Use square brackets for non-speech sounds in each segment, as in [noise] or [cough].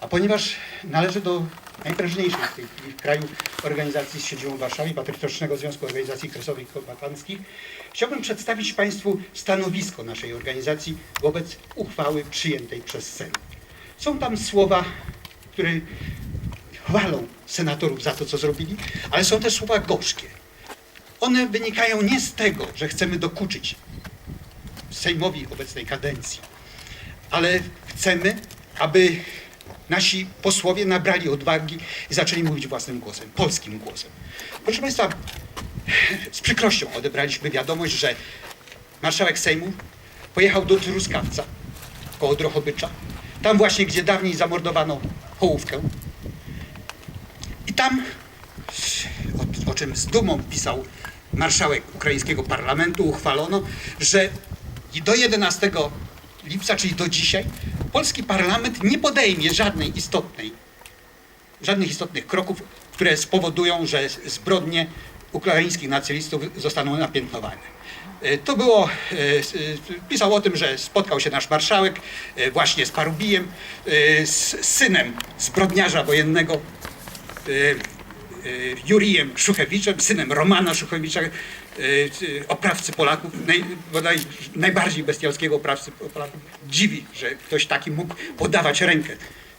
A ponieważ należy do najprężniejszej w tej chwili w kraju organizacji z siedzibą w Warszawie, Patriotycznego Związku Organizacji Kresowych i Kombatanckich, chciałbym przedstawić Państwu stanowisko naszej organizacji wobec uchwały przyjętej przez Senat. Są tam słowa, które chwalą senatorów za to, co zrobili, ale są też słowa gorzkie. One wynikają nie z tego, że chcemy dokuczyć Sejmowi obecnej kadencji, ale chcemy, aby nasi posłowie nabrali odwagi i zaczęli mówić własnym głosem, polskim głosem. Proszę Państwa, z przykrością odebraliśmy wiadomość, że marszałek Sejmu pojechał do Truskawca koło Drohobycza, tam właśnie, gdzie dawniej zamordowano Hołówkę. I tam, o, o czym z dumą pisał marszałek ukraińskiego parlamentu, uchwalono, że do 11 lipca, czyli do dzisiaj, polski parlament nie podejmie żadnej istotnej, żadnych istotnych kroków, które spowodują, że zbrodnie ukraińskich nacjonalistów zostaną napiętnowane. E, To było, e, e, pisał o tym, że spotkał się nasz marszałek właśnie z Parubijem, z synem zbrodniarza wojennego, Jurijem Szuchewiczem, synem Romana Szuchewicza, e, oprawcy Polaków, naj, bodaj najbardziej bestialskiego oprawcy Polaków. Dziwi, że ktoś taki mógł podawać rękę.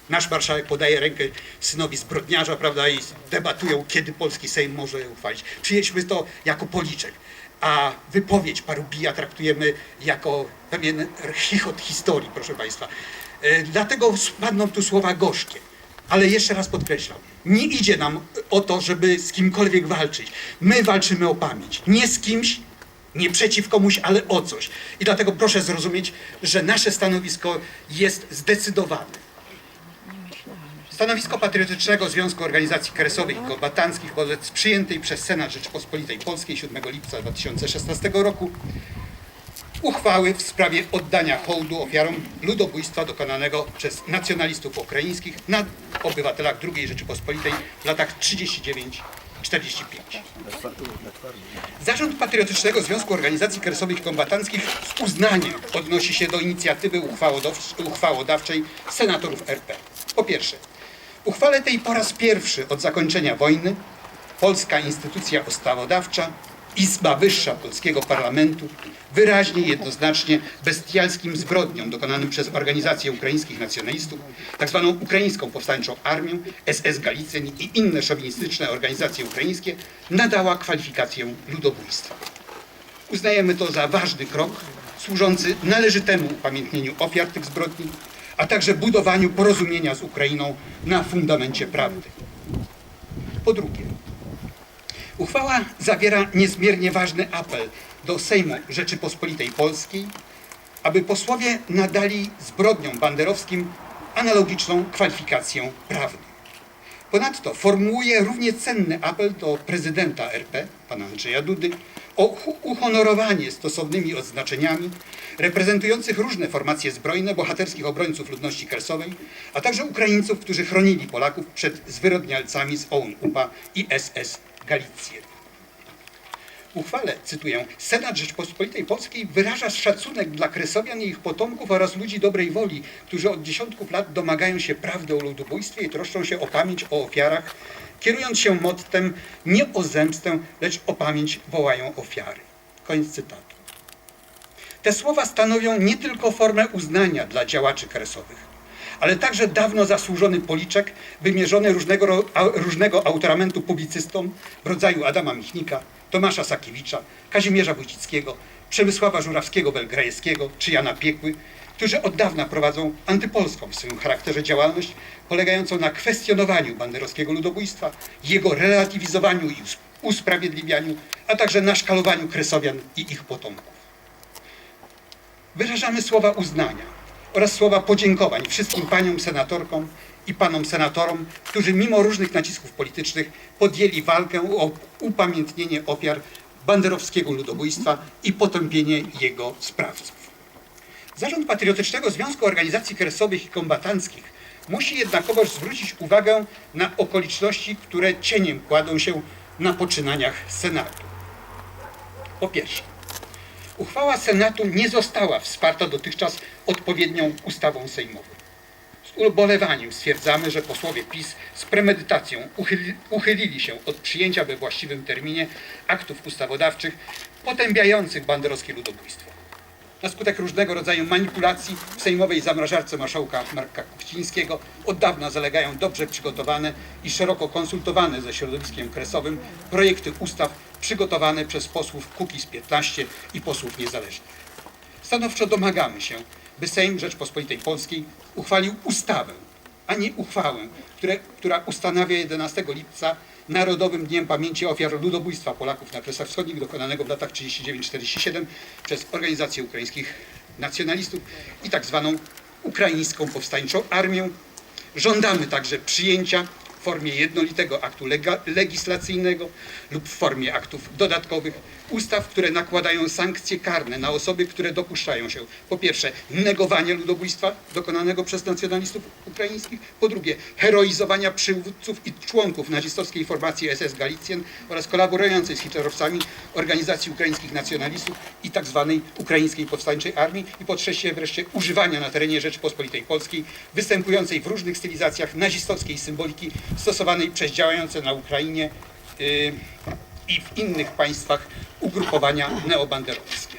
Nasz marszałek podaje rękę synowi zbrodniarza, prawda, i debatują, kiedy polski Sejm może je uchwalić. Przyjęliśmy to jako policzek, a wypowiedź Parubija traktujemy jako pewien chichot historii, proszę Państwa. E, Dlatego spadną tu słowa gorzkie. Ale jeszcze raz podkreślam, nie idzie nam o to, żeby z kimkolwiek walczyć. My walczymy o pamięć. Nie z kimś, nie przeciw komuś, ale o coś. I dlatego proszę zrozumieć, że nasze stanowisko jest zdecydowane. Stanowisko Patriotycznego Związku Organizacji Kresowych i Kombatanckich wobec przyjętej przez Senat Rzeczypospolitej Polskiej 7 lipca 2016 roku uchwały w sprawie oddania hołdu ofiarom ludobójstwa dokonanego przez nacjonalistów ukraińskich na obywatelach II Rzeczypospolitej w latach 39-45. Zarząd Patriotycznego Związku Organizacji Kresowych Kombatanckich z uznaniem odnosi się do inicjatywy uchwałodawczej senatorów RP. Po pierwsze, uchwale tej po raz pierwszy od zakończenia wojny polska instytucja ustawodawcza, Izba Wyższa Polskiego Parlamentu wyraźnie jednoznacznie bestialskim zbrodniom dokonanym przez organizacje ukraińskich nacjonalistów, tak zwaną Ukraińską Powstańczą Armią, SS Galicyn i inne szowinistyczne organizacje ukraińskie nadała kwalifikację ludobójstwa. Uznajemy to za ważny krok służący należytemu upamiętnieniu ofiar tych zbrodni, a także budowaniu porozumienia z Ukrainą na fundamencie prawdy. Po drugie, uchwała zawiera niezmiernie ważny apel do Sejmu Rzeczypospolitej Polskiej, aby posłowie nadali zbrodniom banderowskim analogiczną kwalifikację prawną. Ponadto formułuje równie cenny apel do prezydenta RP, pana Andrzeja Dudy, o uhonorowanie stosownymi odznaczeniami reprezentujących różne formacje zbrojne bohaterskich obrońców ludności kresowej, a także Ukraińców, którzy chronili Polaków przed zwyrodnialcami z OUN, UPA i SS Galicję. Uchwale, cytuję, Senat Rzeczpospolitej Polskiej wyraża szacunek dla Kresowian i ich potomków oraz ludzi dobrej woli, którzy od dziesiątków lat domagają się prawdy o ludobójstwie i troszczą się o pamięć o ofiarach, kierując się mottem nie o zemstę, lecz o pamięć wołają ofiary. Koniec cytatu. Te słowa stanowią nie tylko formę uznania dla działaczy kresowych, ale także dawno zasłużony policzek wymierzony różnego, różnego autoramentu publicystom w rodzaju Adama Michnika, Tomasza Sakiewicza, Kazimierza Wójcickiego, Przemysława Żurawskiego-Belgrajewskiego czy Jana Piekły, którzy od dawna prowadzą antypolską w swoim charakterze działalność polegającą na kwestionowaniu banderowskiego ludobójstwa, jego relatywizowaniu i us- usprawiedliwianiu, a także na szkalowaniu kresowian i ich potomków. Wyrażamy słowa uznania oraz słowa podziękowań wszystkim paniom senatorkom i panom senatorom, którzy mimo różnych nacisków politycznych podjęli walkę o upamiętnienie ofiar banderowskiego ludobójstwa i potępienie jego sprawców. Zarząd Patriotycznego Związku Organizacji Kresowych i Kombatanckich musi jednakowoż zwrócić uwagę na okoliczności, które cieniem kładą się na poczynaniach Senatu. Po pierwsze, Uchwała Senatu nie została wsparta dotychczas odpowiednią ustawą sejmową. Z ubolewaniem stwierdzamy, że posłowie PiS z premedytacją uchyli, uchylili się od przyjęcia we właściwym terminie aktów ustawodawczych potępiających banderowskie ludobójstwo. Na skutek różnego rodzaju manipulacji w sejmowej zamrażarce marszałka Marka Kuchcińskiego od dawna zalegają dobrze przygotowane i szeroko konsultowane ze środowiskiem kresowym projekty ustaw przygotowane przez posłów Kukiz 15 i posłów niezależnych. Stanowczo domagamy się, by Sejm Rzeczpospolitej Polskiej uchwalił ustawę, a nie uchwałę, które, która ustanawia 11 lipca Narodowym Dniem Pamięci Ofiar Ludobójstwa Polaków na Kresach Wschodnich dokonanego w latach 39-47 przez organizację ukraińskich nacjonalistów i tak zwaną Ukraińską Powstańczą Armię. Żądamy także przyjęcia w formie jednolitego aktu legislacyjnego lub w formie aktów dodatkowych ustaw, które nakładają sankcje karne na osoby, które dopuszczają się po pierwsze negowania ludobójstwa dokonanego przez nacjonalistów ukraińskich, po drugie heroizowania przywódców i członków nazistowskiej formacji SS Galicjen oraz kolaborującej z hitlerowcami organizacji ukraińskich nacjonalistów i tak zwanej Ukraińskiej Powstańczej Armii i po trzecie wreszcie używania na terenie Rzeczypospolitej Polskiej występującej w różnych stylizacjach nazistowskiej symboliki stosowanej przez działające na Ukrainie yy, i w innych państwach ugrupowania neobanderowskie.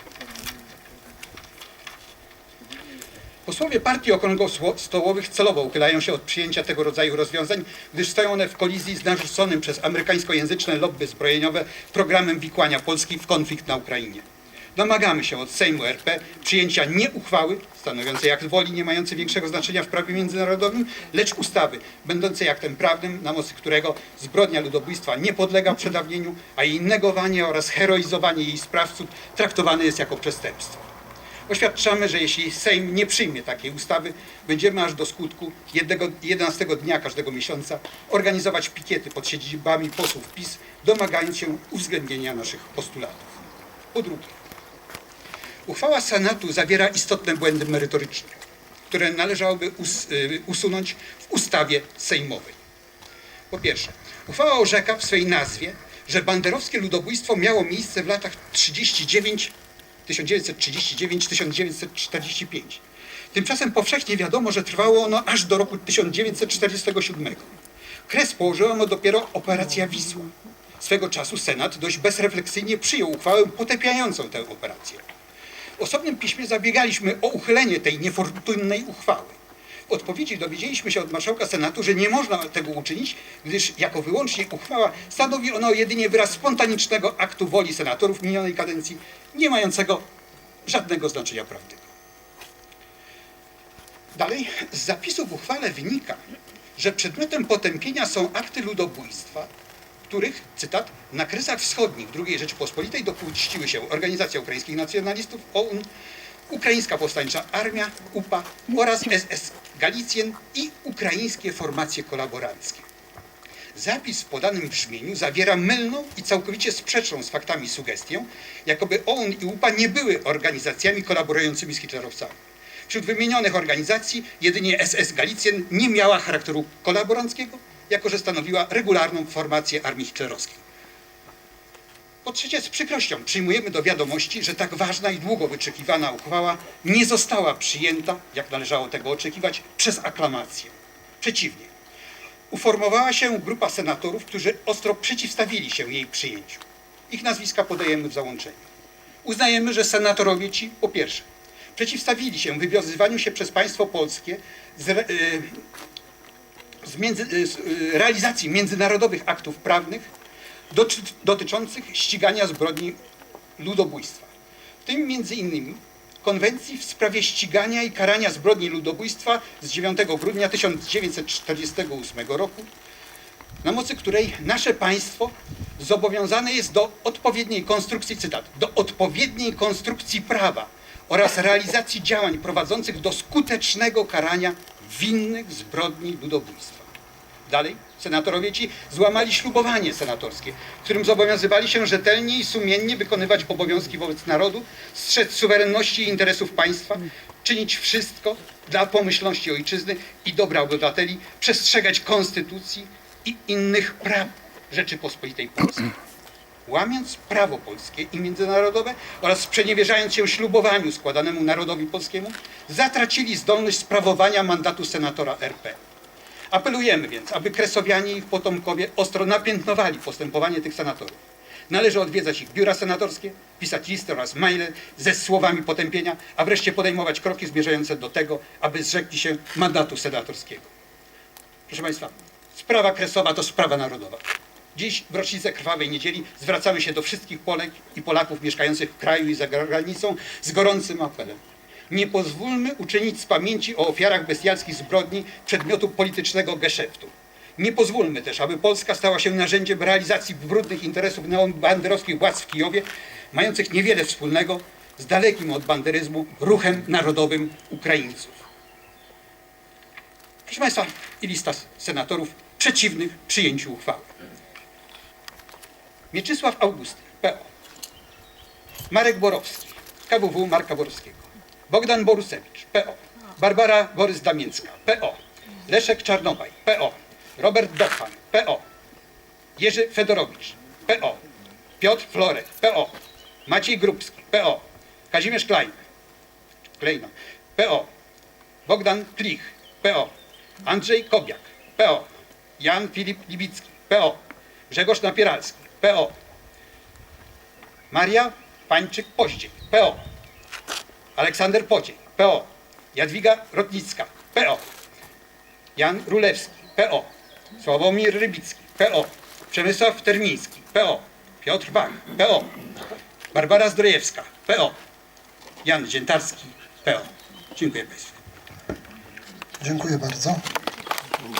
Posłowie partii okrągłostołowych celowo uchylają się od przyjęcia tego rodzaju rozwiązań, gdyż stoją one w kolizji z narzuconym przez amerykańskojęzyczne lobby zbrojeniowe programem wikłania Polski w konflikt na Ukrainie. Domagamy się od Sejmu RP przyjęcia nie uchwały stanowiącej akt woli nie mający większego znaczenia w prawie międzynarodowym, lecz ustawy będącej aktem prawnym, na mocy którego zbrodnia ludobójstwa nie podlega przedawnieniu, a jej negowanie oraz heroizowanie jej sprawców traktowane jest jako przestępstwo. Oświadczamy, że jeśli Sejm nie przyjmie takiej ustawy, będziemy aż do skutku jednego, 11 dnia każdego miesiąca organizować pikiety pod siedzibami posłów PiS, domagając się uwzględnienia naszych postulatów. Po drugie, uchwała Senatu zawiera istotne błędy merytoryczne, które należałoby us, y, usunąć w ustawie sejmowej. Po pierwsze, uchwała orzeka w swej nazwie, że banderowskie ludobójstwo miało miejsce w latach 39 1939-1945. Tymczasem powszechnie wiadomo, że trwało ono aż do roku 1947. Kres położyła dopiero operacja Wisła. Swego czasu Senat dość bezrefleksyjnie przyjął uchwałę potępiającą tę operację. W osobnym piśmie zabiegaliśmy o uchylenie tej niefortunnej uchwały. W odpowiedzi dowiedzieliśmy się od marszałka Senatu, że nie można tego uczynić, gdyż jako wyłącznie uchwała stanowi ono jedynie wyraz spontanicznego aktu woli senatorów minionej kadencji, nie mającego żadnego znaczenia prawnego. Dalej, z zapisu w uchwale wynika, że przedmiotem potępienia są akty ludobójstwa, których, cytat, na Kresach Wschodnich II Rzeczypospolitej dopuściły się Organizacja Ukraińskich Nacjonalistów, OUN, Ukraińska Powstańcza Armia, UPA oraz SS Galicjen i ukraińskie formacje kolaboranckie. Zapis w podanym brzmieniu zawiera mylną i całkowicie sprzeczną z faktami sugestię, jakoby OUN i UPA nie były organizacjami kolaborującymi z hitlerowcami. Wśród wymienionych organizacji jedynie SS Galicjen nie miała charakteru kolaboranckiego, jako że stanowiła regularną formację armii hitlerowskiej. Po trzecie, z przykrością przyjmujemy do wiadomości, że tak ważna i długo wyczekiwana uchwała nie została przyjęta, jak należało tego oczekiwać, przez aklamację. Przeciwnie, uformowała się grupa senatorów, którzy ostro przeciwstawili się jej przyjęciu. Ich nazwiska podajemy w załączeniu. Uznajemy, że senatorowie ci, po pierwsze, przeciwstawili się wywiązywaniu się przez państwo polskie z, y, z, między, y, z y, realizacji międzynarodowych aktów prawnych doty- dotyczących ścigania zbrodni ludobójstwa. W tym między innymi konwencji w sprawie ścigania i karania zbrodni ludobójstwa z 9 grudnia 1948 roku, na mocy której nasze państwo zobowiązane jest do odpowiedniej konstrukcji, cytat, do odpowiedniej konstrukcji prawa oraz realizacji działań prowadzących do skutecznego karania winnych zbrodni ludobójstwa. Dalej, senatorowie ci złamali ślubowanie senatorskie, którym zobowiązywali się rzetelnie i sumiennie wykonywać obowiązki wobec narodu, strzec suwerenności i interesów państwa, czynić wszystko dla pomyślności ojczyzny i dobra obywateli, przestrzegać konstytucji i innych praw Rzeczypospolitej Polskiej. [clears throat] łamiąc prawo polskie i międzynarodowe oraz sprzeniewierzając się ślubowaniu składanemu narodowi polskiemu, zatracili zdolność sprawowania mandatu senatora RP. Apelujemy więc, aby kresowianie i ich potomkowie ostro napiętnowali postępowanie tych senatorów. Należy odwiedzać ich biura senatorskie, pisać listy oraz maile ze słowami potępienia, a wreszcie podejmować kroki zmierzające do tego, aby zrzekli się mandatu senatorskiego. Proszę Państwa, sprawa kresowa to sprawa narodowa. Dziś w rocznicę krwawej niedzieli zwracamy się do wszystkich Polek i Polaków mieszkających w kraju i za granicą z gorącym apelem. Nie pozwólmy uczynić z pamięci o ofiarach bestialskich zbrodni przedmiotu politycznego geszeftu. Nie pozwólmy też, aby Polska stała się narzędziem realizacji brudnych interesów neobanderowskich władz w Kijowie, mających niewiele wspólnego z dalekim od banderyzmu ruchem narodowym Ukraińców. Proszę Państwa, i lista senatorów przeciwnych przyjęciu uchwały. Mieczysław Augustyn, PO. Marek Borowski, KWW Marka Borowskiego. Bogdan Borusewicz, PO. Barbara Borys-Damięcka, PO. Leszek Czarnobaj, PO. Robert Dochan, PO. Jerzy Fedorowicz, PO. Piotr Florek, PO. Maciej Grubski, PO. Kazimierz Klein, PO. Bogdan Klich, PO. Andrzej Kobiak, PO. Jan Filip Libicki, PO. Grzegorz Napieralski, PO. Maria Pańczyk-Poździej, PO. Aleksander Pociej, PO. Jadwiga Rotnicka, PO. Jan Rulewski, PO. Sławomir Rybicki, PO. Przemysław Termiński, PO. Piotr Bach, PO. Barbara Zdrojewska, PO. Jan Dziętarski, PO. Dziękuję Państwu. Dziękuję bardzo.